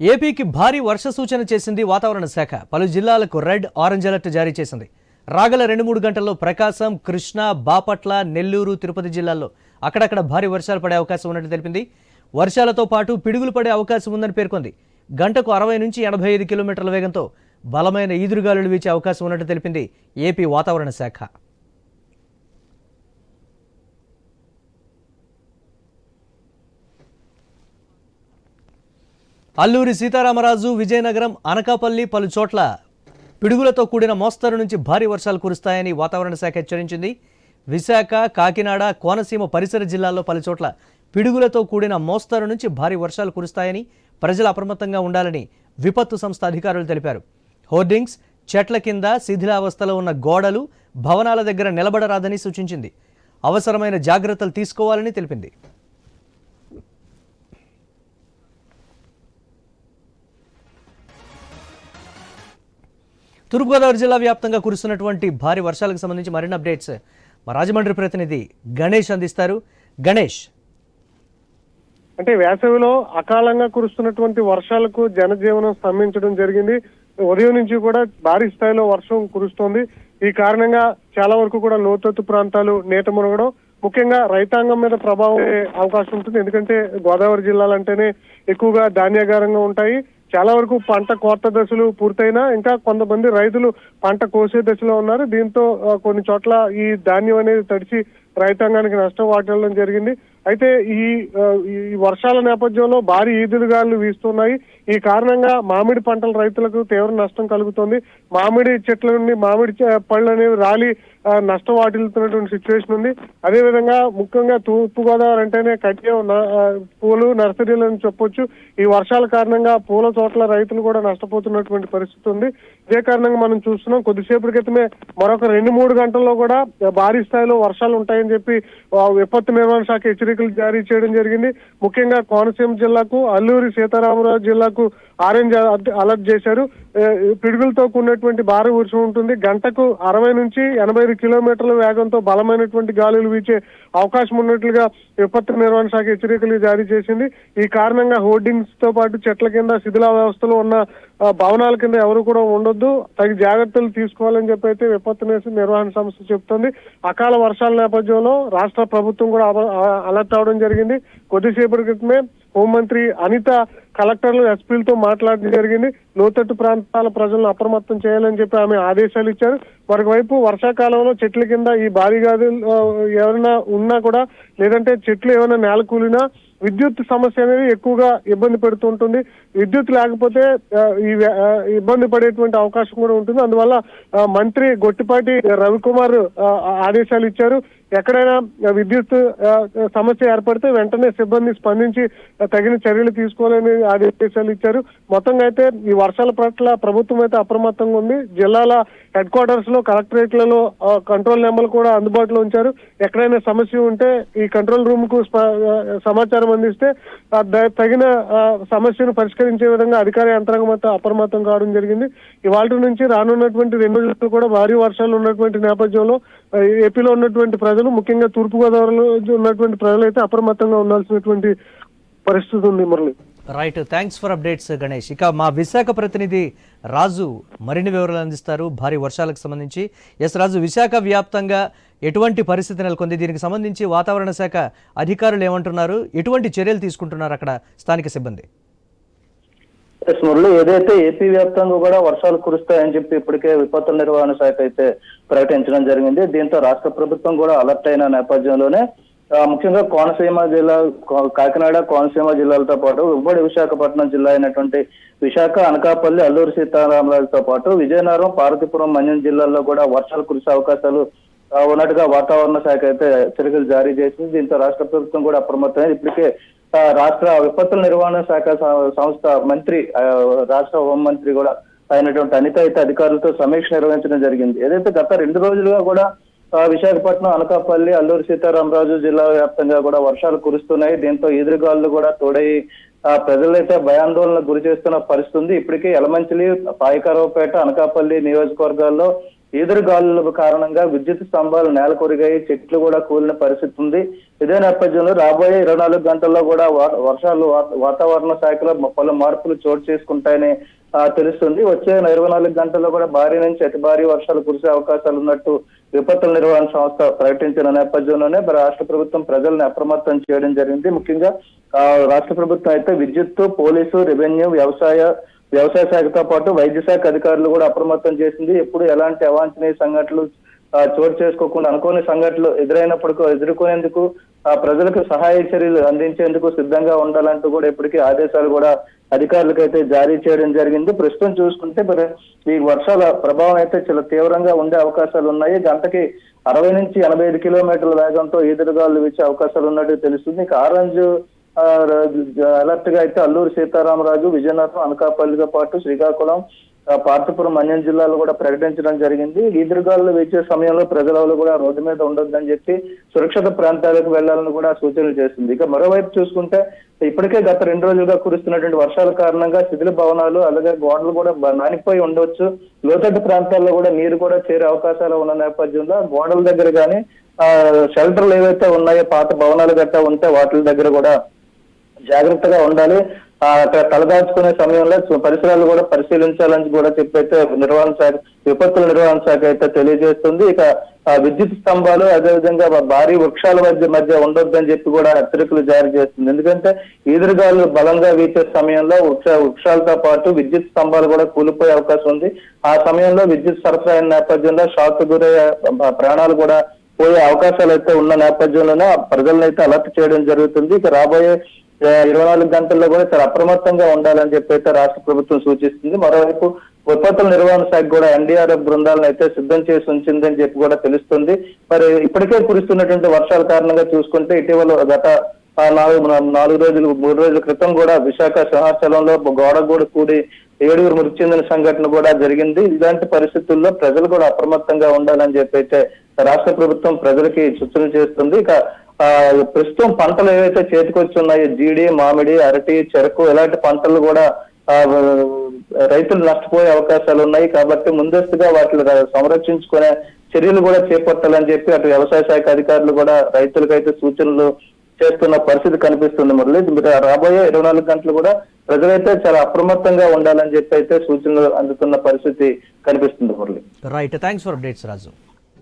ఏపీకి భారీ వర్ష సూచన చేసింది వాతావరణ శాఖ. పలు జిల్లాలకు రెడ్ ఆరెంజ్ అలర్ట్ జారీ చేసింది. రాగల రెండు మూడు గంటల్లో ప్రకాశం కృష్ణా బాపట్ల నెల్లూరు తిరుపతి జిల్లాల్లో అక్కడక్కడ భారీ వర్షాలు పడే అవకాశం ఉన్నట్టు తెలిపింది. వర్షాలతో పాటు పిడుగులు పడే అవకాశం ఉందని పేర్కొంది. గంటకు అరవై నుంచి ఎనభై ఐదు కిలోమీటర్ల వేగంతో బలమైన ఈదురుగాలులు వీచే అవకాశం ఉన్నట్టు తెలిపింది ఏపీ వాతావరణ శాఖ. అల్లూరి సీతారామరాజు విజయనగరం అనకాపల్లి పలు చోట్ల పిడుగులతో కూడిన మోస్తరు నుంచి భారీ వర్షాలు కురుస్తాయని వాతావరణ శాఖ హెచ్చరించింది. విశాఖ కాకినాడ కోనసీమ పరిసర జిల్లాల్లో పలు చోట్ల పిడుగులతో కూడిన మోస్తరు నుంచి భారీ వర్షాలు కురుస్తాయని ప్రజలు అప్రమత్తంగా ఉండాలని విపత్తు సంస్థ అధికారులు తెలిపారు. హోర్డింగ్స్ చెట్ల కింద శిథిలావస్థలో ఉన్న గోడలు భవనాల దగ్గర నిలబడరాదని సూచించింది. అవసరమైన జాగ్రత్తలు తీసుకోవాలని తెలిపింది. తూర్పుగోదావరి జిల్లా వ్యాప్తంగా కురుస్తున్నటువంటి భారీ వర్షాలకు సంబంధించి మరిన్ని అప్డేట్స్ మా రాజమండ్రి ప్రతినిధి గణేష్ అందిస్తారు. గణేష్. అంటే వేసవిలో అకాలంగా కురుస్తున్నటువంటి వర్షాలకు జనజీవనం స్తంభించడం జరిగింది. ఉదయం నుంచి కూడా భారీ స్థాయిలో వర్షం కురుస్తోంది. ఈ కారణంగా చాలా వరకు కూడా లోతత్తు ప్రాంతాలు నీట మునగడం ముఖ్యంగా రైతాంగం మీద ప్రభావం అవకాశం ఉంటుంది. ఎందుకంటే గోదావరి జిల్లాలంటేనే ఎక్కువగా ధాన్యాగారంగా ఉంటాయి. చాలా వరకు పంట కోత దశలు పూర్తయినా ఇంకా కొంతమంది రైతులు పంట కోసే దశలో ఉన్నారు. దీంతో కొన్ని చోట్ల ఈ ధాన్యం అనేది తడిచి రైతాంగానికి నష్టం వాటిల్లడం జరిగింది. అయితే ఈ ఈ వర్షాల నేపథ్యంలో భారీ ఈదురుగాలు వీస్తున్నాయి. ఈ కారణంగా మామిడి పంటల రైతులకు తీవ్ర నష్టం కలుగుతోంది. మామిడి చెట్ల నుండి మామిడి పళ్ళు అనేవి రాలి నష్టం వాటిల్లుతున్నటువంటి సిచ్యువేషన్ ఉంది. అదేవిధంగా ముఖ్యంగా తూర్పు గోదావరి అంటేనే కట్టే పూలు నర్సరీలు అని చెప్పొచ్చు. ఈ వర్షాల కారణంగా పూల తోటల రైతులు కూడా నష్టపోతున్నటువంటి పరిస్థితి ఉంది. ఇదే కారణంగా మనం చూస్తున్నాం. కొద్దిసేపటి క్రితమే మరొక రెండు మూడు గంటల్లో కూడా భారీ స్థాయిలో వర్షాలు ఉంటాయని చెప్పి విపత్తు నిర్వహణ శాఖ హెచ్చరికలు జారీ చేయడం జరిగింది. ముఖ్యంగా కోనసీమ జిల్లాకు అల్లూరి సీతారామరాజు జిల్లాకు ఆరెంజ్ అలర్ట్- చేశారు. పిడుగులతో కూడినటువంటి భారీ వర్షం ఉంటుంది. గంటకు అరవై నుంచి ఎనభై ఐదు కిలోమీటర్ల వేగంతో బలమైనటువంటి గాలులు వీచే అవకాశం ఉన్నట్లుగా విపత్తు నిర్వహణ శాఖ హెచ్చరికలు జారీ చేసింది. ఈ కారణంగా హోర్డింగ్స్తో పాటు చెట్ల కింద శిథిలా వ్యవస్థలో ఉన్న భవనాల కింద ఎవరు కూడా ఉండొద్దు. తగిన జాగ్రత్తలు తీసుకోవాలని చెప్పి అయితే విపత్తు నిర్వహణ సంస్థ చెప్తుంది. అకాల వర్షాల నేపథ్యంలో రాష్ట్ర ప్రభుత్వం కూడా అలర్ట్ అవడం జరిగింది. కొద్దిసేపటి క్రితమే హోంమంత్రి అనిత కలెక్టర్లు ఎస్పీలతో మాట్లాడడం జరిగింది. లోతట్టు ప్రాంతాల ప్రజలను అప్రమత్తం చేయాలని చెప్పి ఆమె ఆదేశాలు ఇచ్చారు. మరొకవైపు వర్షాకాలంలో చెట్ల కింద ఈ భారీ గాదులు ఎవరైనా ఉన్నా కూడా లేదంటే చెట్లు ఏమైనా నేల కూలినా విద్యుత్ సమస్య అనేది ఎక్కువగా ఇబ్బంది పెడుతూ ఉంటుంది విద్యుత్ లేకపోతే ఈ ఇబ్బంది పడేటువంటి అవకాశం కూడా ఉంటుంది. అందువల్ల మంత్రి గొట్టిపాటి రవికుమార్ ఆదేశాలు ఇచ్చారు. ఎక్కడైనా విద్యుత్ సమస్య ఏర్పడితే వెంటనే సిబ్బంది స్పందించి తగిన చర్యలు తీసుకోవాలని ఆదేశాలు ఇచ్చారు. మొత్తంగా అయితే ఈ వర్షాల పట్ల ప్రభుత్వం అయితే అప్రమత్తంగా ఉంది. జిల్లాల హెడ్ క్వార్టర్స్లో కలెక్టరేట్లలో కంట్రోల్ నెంబర్లు కూడా అందుబాటులో ఉంచారు. ఎక్కడైనా సమస్య ఉంటే ఈ కంట్రోల్ రూమ్కు స్ప- సమాచారం అందిస్తే తగిన సమస్యను పరిష్కరించే విధంగా అధికార యంత్రాంగం అంతా అప్రమత్తం కావడం జరిగింది. ఇవాళ నుంచి రానున్నటువంటి రెండు కూడా భారీ వర్షాలు ఉన్నటువంటి నేపథ్యంలో ఏపీలో ఉన్నటువంటి ప్రజలు ముఖ్యంగా తూర్పు గోదావరిలో ఉన్నటువంటి ప్రజలు అయితే అప్రమత్తంగా ఉండాల్సినటువంటి పరిస్థితి ఉంది Murali. Right thanks for updates Ganesh ఇక మా విశాఖ ప్రతినిధి రాజు మరిన్ని వివరాలు అందిస్తారు. భారీ వర్షాలకు సంబంధించి. ఎస్ రాజు విశాఖ వ్యాప్తంగా ఎటువంటి పరిస్థితి నెలకొంది? దీనికి సంబంధించి వాతావరణ శాఖ అధికారులు ఏమంటున్నారు? ఎటువంటి చర్యలు తీసుకుంటున్నారు అక్కడ స్థానిక సిబ్బంది? ఎస్ మురళి ఏదైతే ఏపీ వ్యాప్తంగా కూడా వర్షాలు కురుస్తాయని చెప్పి ఇప్పటికే విపత్తుల నిర్వహణ శాఖ అయితే ప్రకటించడం జరిగింది. దీంతో రాష్ట్ర ప్రభుత్వం కూడా అలర్ట్ అయిన నేపథ్యంలోనే ముఖ్యంగా కోనసీమ జిల్లా కాకినాడ కోనసీమ జిల్లాలతో పాటు ఉమ్మడి విశాఖపట్నం జిల్లా అయినటువంటి విశాఖ అనకాపల్లి అల్లూరు సీతారామరాజుతో పాటు విజయనగరం పార్వతీపురం మన్యం జిల్లాల్లో కూడా వర్షాలు కురిసే అవకాశాలు ఉన్నట్టుగా వాతావరణ శాఖ అయితే చర్యలు జారీ చేసింది. దీంతో రాష్ట్ర ప్రభుత్వం కూడా అప్రమత్తమైంది. ఇప్పటికే రాష్ట్ర విపత్తుల నిర్వహణ శాఖ సంస్థ మంత్రి రాష్ట్ర రాష్ట్ర హోంమంత్రి కూడా అయినటువంటి అనిత అయితే అధికారులతో సమీక్ష నిర్వహించడం జరిగింది. ఏదైతే గత రెండు రోజులుగా కూడా విశాఖపట్నం అనకాపల్లి అల్లూరు సీతారామరాజు జిల్లా వ్యాప్తంగా కూడా వర్షాలు కురుస్తున్నాయి. దీంతో ఎదురుగాలు కూడా తోడై ప్రజలైతే భయాందోళనకు గురి చేస్తున్న పరిస్థితి ఉంది. ఇప్పటికే ఎలమంచిలి పాయకరావుపేట అనకాపల్లి నియోజకవర్గాల్లో ఈదురుగాలుల కారణంగా విద్యుత్ స్తంభాలు నేల కొరిగాయి చెట్లు కూడా కూలిన పరిస్థితి ఉంది. ఇదే నేపథ్యంలో రాబోయే ఇరవై నాలుగు గంటల్లో కూడా వా- వర్షాలు వాతావరణ శాఖలో పలు మార్పులు చోటు చేసుకుంటాయని తెలుస్తుంది. వచ్చే ఇరవై నాలుగు గంటల్లో కూడా భారీ నుంచి అతి భారీ వర్షాలు కురిసే అవకాశాలు ఉన్నట్టు విపత్తుల నిర్వహణ సంస్థ ప్రకటించిన నేపథ్యంలోనే రాష్ట్ర ప్రభుత్వం ప్రజల్ని అప్రమత్తం చేయడం జరిగింది. ముఖ్యంగా రాష్ట్ర ప్రభుత్వం అయితే విద్యుత్తు పోలీసు రెవెన్యూ వ్యవసాయ వ్యవసాయ శాఖతో పాటు వైద్య శాఖ అధికారులు కూడా అప్రమత్తం చేసింది. ఎప్పుడు ఎలాంటి అవాంఛనీయ సంఘటనలు చోటు చేసుకోకుండా అనుకోని సంఘటనలు ఎదురైనప్పుడు ఎదుర్కొనేందుకు ఆ ప్రజలకు సహాయ చర్యలు అందించేందుకు సిద్ధంగా ఉండాలంటూ కూడా ఇప్పటికీ ఆదేశాలు కూడా అధికారులకు అయితే జారీ చేయడం జరిగింది. ప్రస్తుతం చూసుకుంటే మరి ఈ వర్షాల ప్రభావం అయితే చాలా తీవ్రంగా ఉండే అవకాశాలు ఉన్నాయి. గంటకి అరవై నుంచి ఎనభై ఐదు కిలోమీటర్ల వేగంతో ఈదురుగాలు వచ్చే అవకాశాలు ఉన్నట్టు తెలుస్తుంది. ఇక ఆరెంజ్ అలర్ట్గా అయితే అల్లూరు సీతారామరాజు విజయనగరం అనకాపల్లితో పాటు శ్రీకాకుళం ఆ, పార్తపురం మన్యం జిల్లాలో కూడా ప్రకటించడం జరిగింది. ఈదురుగాలు వేసే సమయంలో ప్రజలు కూడా రోడ్డు మీద ఉండొద్దని చెప్పి సురక్షిత ప్రాంతాలకు వెళ్ళాలని కూడా సూచనలు చేసింది. ఇక మరోవైపు చూసుకుంటే ఇప్పటికే గత రెండు రోజులుగా కురుస్తున్నటువంటి వర్షాల కారణంగా శిథిల భవనాలు అలాగే గోడలు కూడా నానిపోయి ఉండొచ్చు. లోతట్టు ప్రాంతాల్లో కూడా నీరు కూడా చేరే అవకాశాలు ఉన్న నేపథ్యంలో గోడల దగ్గర కానీ షెల్టర్లు ఏవైతే ఉన్నాయో పాత భవనాలు గట్టా ఉంటే వాటి దగ్గర కూడా జాగ్రత్తగా ఉండాలి. ఆ అక్కడ తలదాచుకునే సమయంలో పరిసరాలు కూడా పరిశీలించాలని కూడా చెప్పైతే నిర్వహణ శాఖ విపత్తుల నిర్వహణ శాఖ అయితే తెలియజేస్తుంది. ఇక ఆ విద్యుత్ స్తంభాలు అదేవిధంగా భారీ వృక్షాల మధ్య మధ్య ఉండొద్దని చెప్పి కూడా హెచ్చరికలు జారీ చేస్తుంది. ఎందుకంటే ఈదురుగాలు బలంగా వీచే సమయంలో వృక్ష వృక్షాలతో పాటు విద్యుత్ స్తంభాలు కూడా కూలిపోయే అవకాశం ఉంది. ఆ సమయంలో విద్యుత్ సరఫరా అయిన నేపథ్యంలో షాక్ గురయ్యే ప్రాణాలు కూడా పోయే అవకాశాలు అయితే ఉన్న నేపథ్యంలోనే ప్రజలను అయితే అలర్ట్ చేయడం జరుగుతుంది. ఇక రాబోయే ఇరవై నాలుగు గంటల్లో కూడా చాలా అప్రమత్తంగా ఉండాలని చెప్పి అయితే రాష్ట్ర ప్రభుత్వం సూచిస్తుంది. మరోవైపు విపత్తుల నిర్వహణ శాఖ కూడా ఎన్డీఆర్ఎఫ్ బృందాలను అయితే సిద్ధం చేసి ఉంచిందని చెప్పి కూడా తెలుస్తుంది. మరి ఇప్పటికే కురుస్తున్నటువంటి వర్షాల కారణంగా చూసుకుంటే ఇటీవల గత నాలుగు నాలుగు రోజులు మూడు రోజుల క్రితం కూడా విశాఖ సింహాచలంలో గోడ కూడా కూడి ఏడుగురు మృతి చెందిన సంఘటన కూడా జరిగింది. ఇలాంటి పరిస్థితుల్లో ప్రజలు కూడా అప్రమత్తంగా ఉండాలని చెప్పి అయితే రాష్ట్ర ప్రభుత్వం ప్రజలకి సూచనలు చేస్తుంది. ఇక ప్రస్తుతం పంటలు ఏవైతే చేతికొచ్చున్నాయో జీడి మామిడి అరటి చెరకు ఇలాంటి పంటలు కూడా రైతులు నష్టపోయే అవకాశాలు ఉన్నాయి. కాబట్టి ముందస్తుగా వాటిని సంరక్షించుకునే చర్యలు కూడా చేపట్టాలని చెప్పి అటు వ్యవసాయ శాఖ అధికారులు కూడా రైతులకైతే సూచనలు చేస్తున్న పరిస్థితి కనిపిస్తుంది. మురళి రాబోయే ఇరవై నాలుగు గంటలు కూడా ప్రజలైతే చాలా అప్రమత్తంగా ఉండాలని చెప్పి అయితే సూచనలు అందుతున్న పరిస్థితి కనిపిస్తుంది Murali. Right thanks for updates Raju